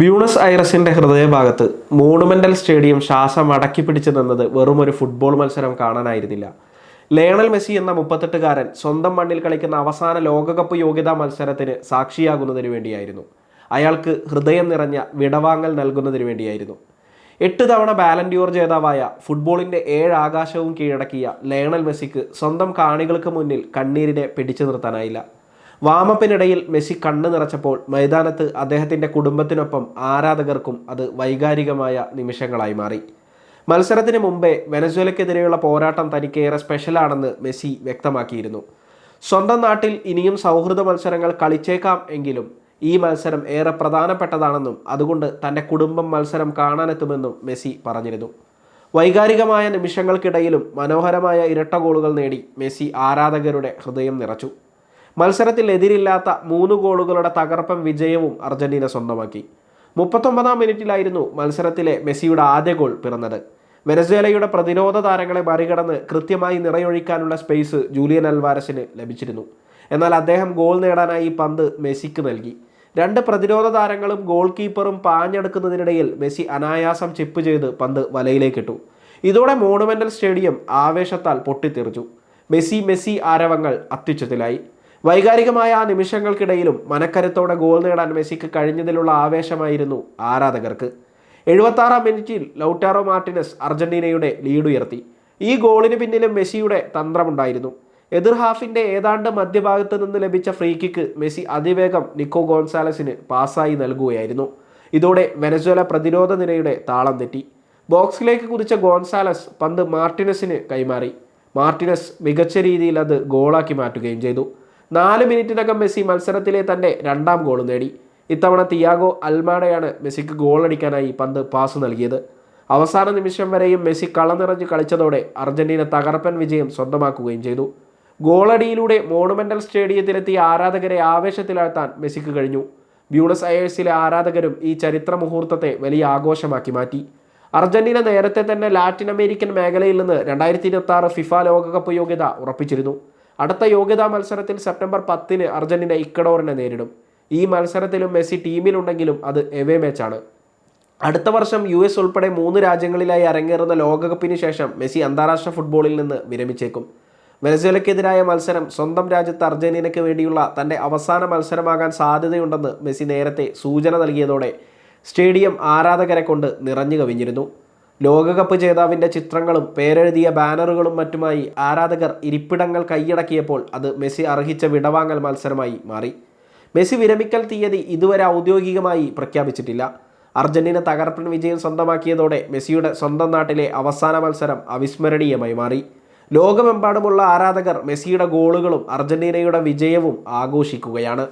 Buenos ഐറസിന്റെ ഹൃദയഭാഗത്ത് monumental stadium ശ്വാസം അടക്കി പിടിച്ചു നിന്നത് വെറും ഒരു ഫുട്ബോൾ മത്സരം കാണാനായിരുന്നില്ല. ലയണൽ മെസ്സി എന്ന മുപ്പത്തെട്ടുകാരൻ സ്വന്തം മണ്ണിൽ കളിക്കുന്ന അവസാന ലോകകപ്പ് യോഗ്യതാ മത്സരത്തിന് സാക്ഷിയാകുന്നതിന് വേണ്ടിയായിരുന്നു. അയാൾക്ക് ഹൃദയം നിറഞ്ഞ വിടവാങ്ങൽ നൽകുന്നതിന് വേണ്ടിയായിരുന്നു. എട്ട് തവണ ബാലൻഡ്യൂർ ജേതാവായ ഫുട്ബോളിന്റെ ഏഴ് ആകാശവും കീഴടക്കിയ ലയണൽ മെസ്സിക്ക് സ്വന്തം കാണികൾക്ക് മുന്നിൽ കണ്ണീരിനെ പിടിച്ചു നിർത്താനായില്ല. വാമപ്പിനിടയിൽ മെസ്സി കണ്ണു നിറച്ചപ്പോൾ മൈതാനത്ത് അദ്ദേഹത്തിന്റെ കുടുംബത്തിനൊപ്പം ആരാധകർക്കും അത് വൈകാരികമായ നിമിഷങ്ങളായി മാറി. മത്സരത്തിന് മുമ്പേ വെനസ്വേലയ്ക്കെതിരെയുള്ള പോരാട്ടം തനിക്ക് ഏറെ സ്പെഷ്യലാണെന്ന് മെസ്സി വ്യക്തമാക്കിയിരുന്നു. സ്വന്തം നാട്ടിൽ ഇനിയും സൗഹൃദ മത്സരങ്ങൾ കളിച്ചേക്കാം എങ്കിലും ഈ മത്സരം ഏറെ പ്രധാനപ്പെട്ടതാണെന്നും അതുകൊണ്ട് തന്റെ കുടുംബം മത്സരം കാണാനെത്തുമെന്നും മെസ്സി പറഞ്ഞിരുന്നു. വൈകാരികമായ നിമിഷങ്ങൾക്കിടയിലും മനോഹരമായ ഇരട്ട ഗോളുകൾ നേടി മെസ്സി ആരാധകരുടെ ഹൃദയം നിറച്ചു. മത്സരത്തിൽ എതിരില്ലാത്ത മൂന്ന് ഗോളുകളുടെ തകർപ്പൻ വിജയവും അർജന്റീന സ്വന്തമാക്കി. മുപ്പത്തൊമ്പതാം മിനിറ്റിലായിരുന്നു മത്സരത്തിലെ മെസ്സിയുടെ ആദ്യ ഗോൾ പിറന്നത്. വെനസ്വേലയുടെ പ്രതിരോധ താരങ്ങളെ മറികടന്ന് കൃത്യമായി നിറയൊഴിക്കാനുള്ള സ്പേസ് ജൂലിയൻ അൽവാരസിന് ലഭിച്ചിരുന്നു. എന്നാൽ അദ്ദേഹം ഗോൾ നേടാനായി പന്ത് മെസ്സിക്ക് നൽകി. രണ്ട് പ്രതിരോധ താരങ്ങളും ഗോൾ കീപ്പറും പാഞ്ഞെടുക്കുന്നതിനിടയിൽ മെസ്സി അനായാസം ചിപ്പ് ചെയ്ത് പന്ത് വലയിലേക്കിട്ടു. ഇതോടെ മോണുമെന്റൽ സ്റ്റേഡിയം ആവേശത്താൽ പൊട്ടിത്തെറിച്ചു. മെസ്സി മെസ്സി ആരവങ്ങൾ അത്യുച്ചത്തിലായി. വൈകാരികമായ ആ നിമിഷങ്ങൾക്കിടയിലും മനക്കരുത്തോടെ ഗോൾ നേടാൻ മെസ്സിക്ക് കഴിഞ്ഞതിലുള്ള ആവേശമായിരുന്നു ആരാധകർക്ക്. എഴുപത്താറാം മിനിറ്റിൽ ലൗട്ടാറോ മാർട്ടിനസ് അർജന്റീനയുടെ ലീഡ് ഉയർത്തി. ഈ ഗോളിന് പിന്നിലും മെസ്സിയുടെ തന്ത്രമുണ്ടായിരുന്നു. എതിർ ഹാഫിന്റെ ഏതാണ്ട് മധ്യഭാഗത്ത് നിന്ന് ലഭിച്ച ഫ്രീ കിക്ക് മെസ്സി അതിവേഗം നിക്കോ ഗോൺസാലസിന് പാസ്സായി നൽകുകയായിരുന്നു. ഇതോടെ വെനസ്വേല പ്രതിരോധ നിരയുടെ താളം തെറ്റി. ബോക്സിലേക്ക് കുതിച്ച ഗോൺസാലസ് പന്ത് മാർട്ടിനസിന് കൈമാറി. മാർട്ടിനസ് മികച്ച രീതിയിൽ അത് ഗോളാക്കി മാറ്റുകയും ചെയ്തു. നാല് മിനിറ്റിനകം മെസ്സി മത്സരത്തിലെ തന്നെ രണ്ടാം ഗോൾ നേടി. ഇത്തവണ തിയാഗോ അൽമാഡയാണ് മെസ്സിക്ക് ഗോളടിക്കാനായി പന്ത് പാസ് നൽകിയത്. അവസാന നിമിഷം വരെയും മെസ്സി കളനിറഞ്ഞ് കളിച്ചതോടെ അർജന്റീന തകർപ്പൻ വിജയം സ്വന്തമാക്കുകയും ചെയ്തു. ഗോളടിയിലൂടെ മോണുമെന്റൽ സ്റ്റേഡിയത്തിലെത്തിയ ആരാധകരെ ആവേശത്തിലാഴ്ത്താൻ മെസ്സിക്ക് കഴിഞ്ഞു. ബ്യൂണസ് അയേഴ്സിലെ ആരാധകരും ഈ ചരിത്ര മുഹൂർത്തത്തെ വലിയ ആഘോഷമാക്കി മാറ്റി. അർജന്റീന നേരത്തെ തന്നെ ലാറ്റിൻ അമേരിക്കൻ മേഖലയിൽ നിന്ന് രണ്ടായിരത്തി ഇരുപത്തി ആറ് ഫിഫ ലോകകപ്പ് യോഗ്യത ഉറപ്പിച്ചിരുന്നു. അടുത്ത യോഗ്യതാ മത്സരത്തിൽ സെപ്റ്റംബർ പത്തിന് അർജന്റീന ഇക്കഡോറിനെ നേരിടും. ഈ മത്സരത്തിലും മെസ്സി ടീമിലുണ്ടെങ്കിലും അത് എവേ മാച്ചാണ് അടുത്ത വർഷം യു എസ് ഉൾപ്പെടെ മൂന്ന് രാജ്യങ്ങളിലായി അരങ്ങേറുന്ന ലോകകപ്പിന് ശേഷം മെസ്സി അന്താരാഷ്ട്ര ഫുട്ബോളിൽ നിന്ന് വിരമിച്ചേക്കും. വെനസ്വേലയ്ക്കെതിരായ മത്സരം സ്വന്തം രാജ്യത്ത് അർജന്റീനയ്ക്ക് വേണ്ടിയുള്ള തന്റെ അവസാന മത്സരമാകാൻ സാധ്യതയുണ്ടെന്ന് മെസ്സി നേരത്തെ സൂചന നൽകിയതോടെ സ്റ്റേഡിയം ആരാധകരെ കൊണ്ട് നിറഞ്ഞു കവിഞ്ഞിരുന്നു. ലോകകപ്പ് ജേതാവിന്റെ ചിത്രങ്ങളും പേരെഴുതിയ ബാനറുകളും മറ്റുമായി ആരാധകർ ഇരിപ്പിടങ്ങൾ കൈയടക്കിയപ്പോൾ അത് മെസ്സി അർഹിച്ച വിടവാങ്ങൽ മത്സരമായി മാറി. മെസ്സി വിരമിക്കൽ തീയതി ഇതുവരെ ഔദ്യോഗികമായി പ്രഖ്യാപിച്ചിട്ടില്ല. അർജന്റീന തകർപ്പൻ വിജയം സ്വന്തമാക്കിയതോടെ മെസ്സിയുടെ സ്വന്തം നാട്ടിലെ അവസാന മത്സരം അവിസ്മരണീയമായി മാറി. ലോകമെമ്പാടുമുള്ള ആരാധകർ മെസ്സിയുടെ ഗോളുകളും അർജന്റീനയുടെ വിജയവും ആഘോഷിക്കുകയാണ്.